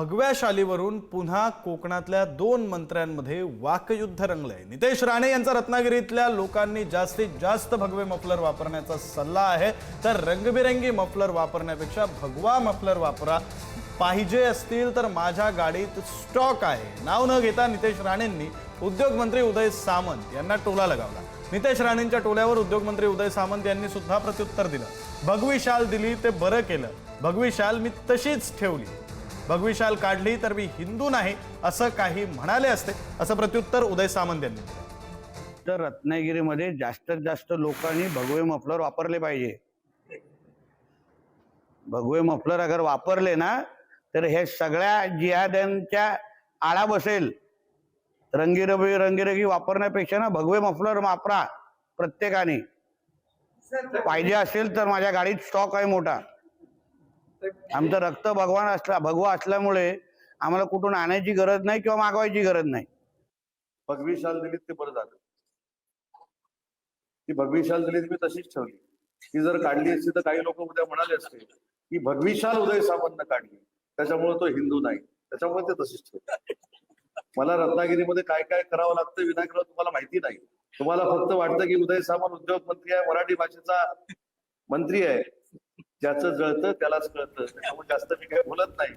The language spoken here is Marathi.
भगव्या शालीवरून पुन्हा कोकणातल्या दोन मंत्र्यांमध्ये वाकयुद्ध रंगलंय. नितेश राणे यांचा रत्नागिरीतल्या लोकांनी जास्तीत जास्त भगवे मफलर वापरण्याचा सल्ला आहे. तर रंगबिरंगी मफलर वापरण्यापेक्षा भगवा मफलर वापरा. पाहिजे असतील तर माझ्या गाडीत स्टॉक आहे. नाव न घेता नितेश राणेंनी उद्योगमंत्री उदय सामंत यांना टोला लगावला. नितेश राणेंच्या टोल्यावर उद्योगमंत्री उदय सामंत यांनी सुद्धा प्रत्युत्तर दिलं. भगवी शाल दिली ते बरं केलं. भगवी शाल मी तशीच ठेवली. भगवी शाल काढली तर मी हिंदू नाही असं काही म्हणाले असते असं प्रत्युत्तर उदय सामंत यांनी तर रत्नागिरीमध्ये जास्तीत जास्त लोकांनी भगवे मफलर वापरले पाहिजे. भगवे मफलर अगर वापरले ना तर हे सगळ्या जिहाद्यांच्या आळा बसेल. रंगीरबी रंगीरंगी वापरण्यापेक्षा ना भगवे मफलर वापरा प्रत्येकाने. पाहिजे असेल तर माझ्या गाडीत स्टॉक आहे मोठा. आमचं रक्त भगवान असला भगवा असल्यामुळे आम्हाला कुठून आणायची गरज नाही किंवा मागवायची गरज नाही. भगवी शाल दिली ते बरं झालं. ती भगवी शाल दिली मी तशीच ठेवली. ती जर काढली असती तर काही लोक उद्या म्हणाले असते की भगवी शाल उदय सामंतनं काढली. त्याच्यामुळे तो हिंदू नाही. त्याच्यामुळे ते तशीच ठेवली. मला रत्नागिरीमध्ये काय काय करावं लागतं विनायकराव तुम्हाला माहिती नाही. तुम्हाला फक्त वाटतं की उदय सामंत उद्योग मंत्री आहे मराठी भाषेचा मंत्री आहे. ज्याचं जळतं त्यालाच कळतं. त्याच्यामुळे जास्त मी काही बोलत नाही.